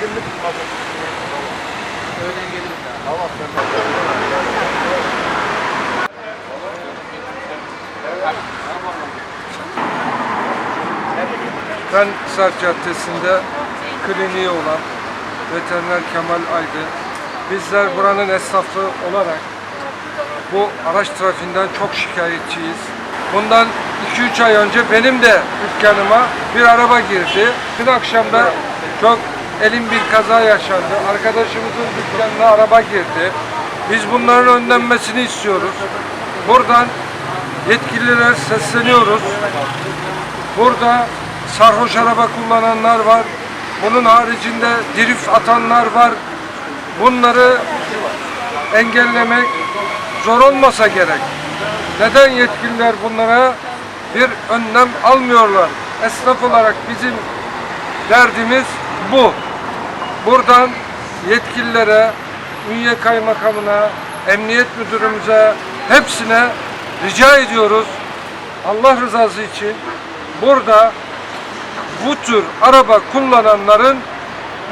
günlük mazot. Öğlen gelirim ya. Tamam sen de. Ben Sarp Caddesi'nde kliniği olan veteriner Kemal Aydın. Bizler buranın esnafı olarak bu araç trafiğinden çok şikayetçiyiz. Bundan 2-3 ay önce benim de dükkanıma bir araba girdi. Dün akşam da çok elim bir kaza yaşandı. Arkadaşımızın dükkanına araba girdi. Biz bunların önlenmesini istiyoruz. Buradan yetkililere sesleniyoruz. Burada sarhoş araba kullananlar var. Bunun haricinde drift atanlar var. Bunları engellemek zor olmasa gerek. Neden yetkililer bunlara bir önlem almıyorlar? Esnaf olarak bizim derdimiz bu. Buradan yetkililere, Ünye Kaymakamına, Emniyet Müdürümüze hepsine rica ediyoruz. Allah rızası için burada bu tür araba kullananların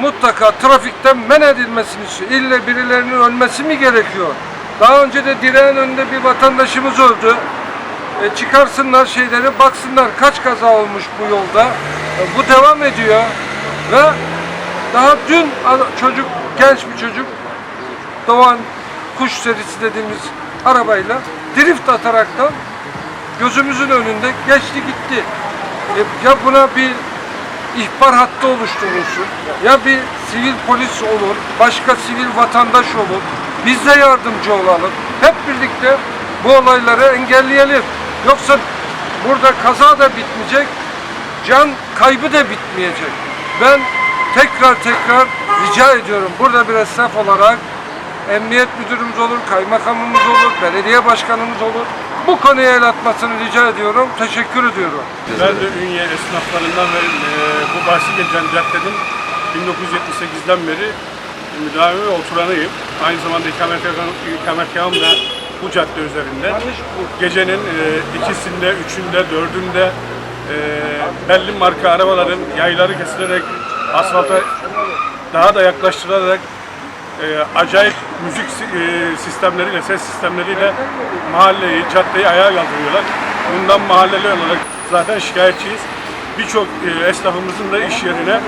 mutlaka trafikten men edilmesini istiyor. İlle birilerinin ölmesi mi gerekiyor? Daha önce de direğin önünde bir vatandaşımız öldü. E, çıkarsınlar şeyleri baksınlar kaç kaza olmuş bu yolda. E, bu devam ediyor ve daha dün çocuk genç bir çocuk Doğan kuş serisi dediğimiz arabayla drift ataraktan gözümüzün önünde geçti gitti. E, ya buna bir ihbar hattı oluşturulsun. Ya bir sivil polis olur, başka sivil vatandaş olur. Biz de yardımcı olalım. Hep birlikte bu olayları engelleyelim. Yoksa burada kaza da bitmeyecek, can kaybı da bitmeyecek. Ben tekrar tekrar rica ediyorum burada bir esnaf olarak emniyet müdürümüz olur, kaymakamımız olur, belediye başkanımız olur. Bu konuya el atmasını rica ediyorum. Teşekkür ediyorum. Ben de Ünye esnaflarından ve e, bu bahsi geçen caddenin 1978'den beri müdavimi oturanıyım. Aynı zamanda ikametgahım, da bu cadde üzerinde. Gecenin e, ikisinde, üçünde, dördünde belli marka arabaların yayları kesilerek asfalta daha da yaklaştırılarak e, acayip müzik e, sistemleriyle, ses sistemleriyle mahalleyi, caddeyi ayağa kaldırıyorlar. Bundan mahalleli olarak zaten şikayetçiyiz. Birçok e, esnafımızın da iş yerine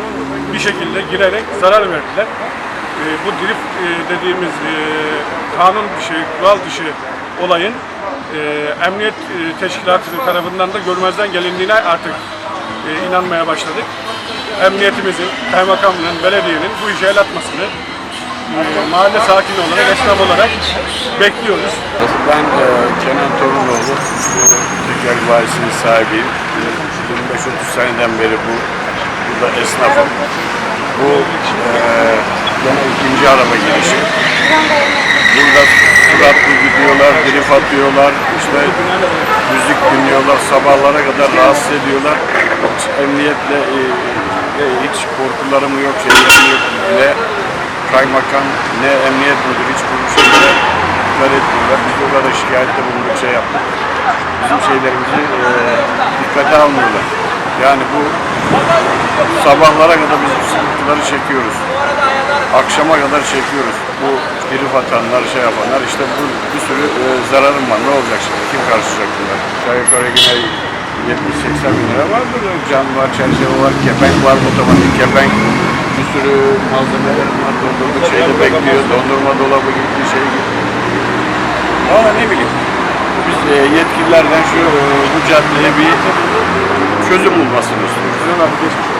bir şekilde girerek zarar verdiler. E, bu drift e, dediğimiz e, kanun dışı, kural dışı olayın e, emniyet teşkilatı tarafından da görmezden gelindiğine artık e, inanmaya başladık. Emniyetimizin, kaymakamlığın, belediyenin bu işe el atmasını e, mahalle sakini olarak, esnaf olarak bekliyoruz. Ben e, Kenan Torunoğlu, tekel bayisinin sahibiyim. E, 25-30 seneden beri bu burada esnafım. Bu e, gene ikinci araba girişi. Burada suratlı gidiyorlar, drift atıyorlar, işte müzik dinliyorlar, sabahlara kadar rahatsız ediyorlar. Hiç emniyetle e, e, hiç korkularım yok, şeylerim yok. Ne kaymakam, ne emniyet müdürü hiç bu şekilde dikkat etmiyorlar. Biz o kadar şikayette bulunduk, şey yaptık. Bizim şeylerimizi e, dikkate almıyorlar. Yani bu sabahlara kadar biz sıkıntıları çekiyoruz. Akşama kadar çekiyoruz. Bu biri atanlar, şey yapanlar işte bu bir sürü e, zararım var. Ne olacak şimdi? Kim karşılayacak bunlar? Aşağı yukarı yine 70-80 bin lira vardır. Cam var, çerçeve var, kepenk var, otomatik kepenk. Bir sürü malzemeler var. Dondurma şeyde bekliyor. Dondurma dolabı gibi şey gibi. Valla ne bileyim. Biz e, yetkililerden şu e, bu caddeye bir çözüm bulmasını istiyoruz.